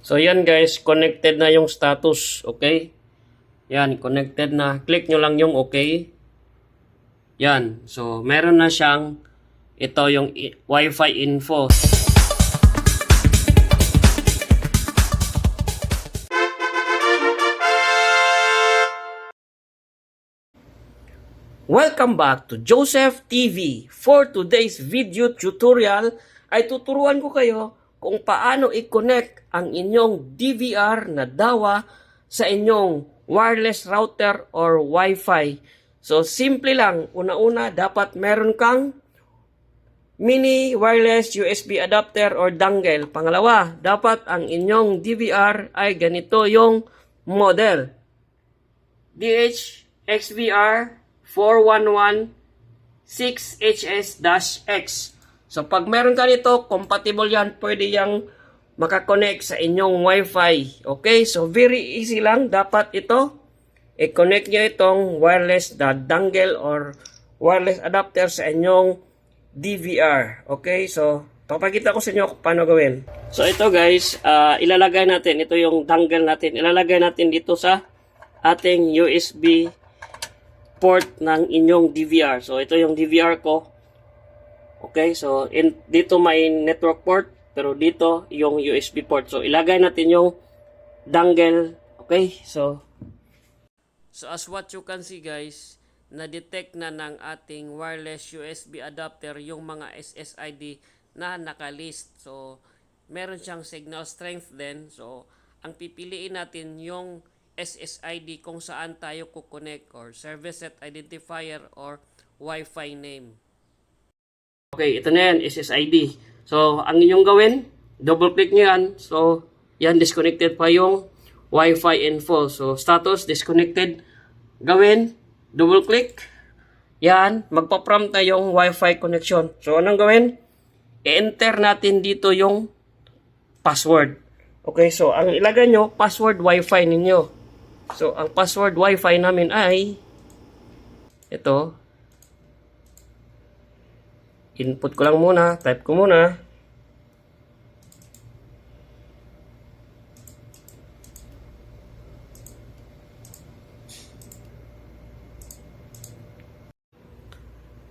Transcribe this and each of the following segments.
So yan guys, connected na yung status, okay? Yan, connected na. Click nyo lang yung okay. Yan, so meron na siyang ito yung Wi-Fi info. Welcome back to Joseph TV. For today's video tutorial ay tuturuan ko kayo kung paano i-connect ang inyong DVR na dawa sa inyong wireless router or Wi-Fi. So simple lang, una-una dapat meron kang mini wireless USB adapter or dongle. Pangalawa, dapat ang inyong DVR ay ganito yung model. DH XVR 411-6HS-X. So, pag meron ka nito, compatible yan, pwede yang makakonect sa inyong Wi-Fi. Okay? So, very easy lang. Dapat ito, i-connect nyo itong wireless na dongle or wireless adapter sa inyong DVR. Okay? So, papakita ko sa inyo kung paano gawin. So, ito guys, ah, ilalagay natin, ito yung dongle natin, ilalagay natin dito sa ating USB port ng inyong DVR. So, ito yung DVR ko. Okay, so in, dito may network port, pero dito yung USB port. So, ilagay natin yung dongle. Okay, so So, as what you can see guys, na-detect na ng ating wireless USB adapter yung mga SSID na nakalist. So, meron siyang signal strength din. So, ang pipiliin natin yung SSID kung saan tayo kukonect or service set identifier or Wi-Fi name. Okay, ito na yan, SSID. So, ang inyong gawin, double click nyo yan. So, yan, disconnected pa yung Wi-Fi info. So, status, disconnected. Gawin, double click. Yan, magpa-prompt na yung Wi-Fi connection. So, anong gawin? I-enter natin dito yung password. Okay, so, ang ilagay nyo, password Wi-Fi ninyo. So, ang password Wi-Fi namin ay ito. Input ko lang muna, type ko muna.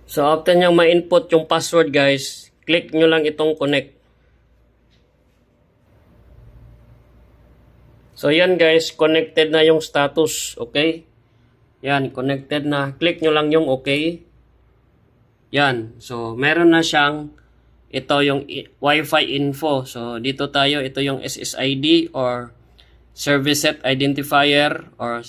So, after nyo ma-input yung password guys, click nyo lang itong connect. So, yan guys, connected na yung status, okay? Yan, connected na. Click nyo lang yung okay. Yan, so meron na siyang ito yung Wi-Fi info. So, dito tayo, ito yung SSID or Service Set Identifier or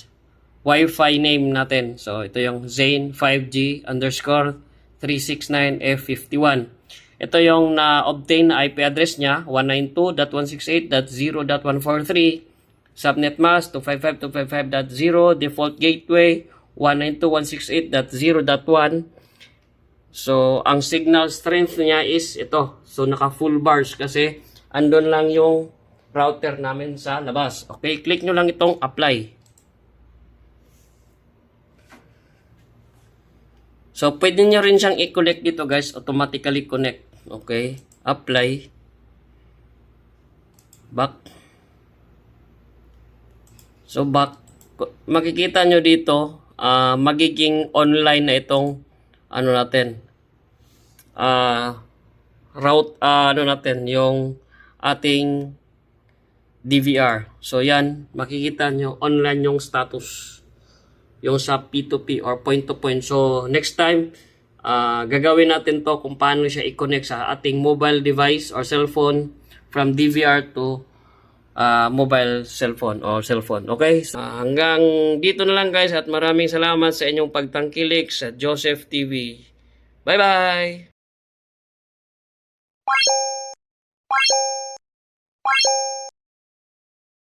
Wi-Fi name natin. So, ito yung Zane 5G underscore 369F51. Ito yung na-obtain na IP address niya, 192.168.0.143. Subnet mask, 255.255.0. Default gateway, 192.168.0.1. So, ang signal strength niya is ito. So, naka full bars kasi andun lang yung router namin sa labas. Okay, click nyo lang itong apply. So, pwede nyo rin siyang i-connect dito guys. Automatically connect. Okay, apply. Back. So, back. Makikita nyo dito, ah, magiging online na itong ano natin, ah, route, ah, ano natin, yung ating DVR. So, yan, makikita nyo, online yung status. Yung sa P2P or point-to-point. So, next time, ah, gagawin natin to kung paano siya i-connect sa ating mobile device or cellphone from DVR to ah, mobile cellphone or cellphone. Okay? So, hanggang dito na lang guys at maraming salamat sa inyong pagtangkilik sa Joseph TV. Bye-bye!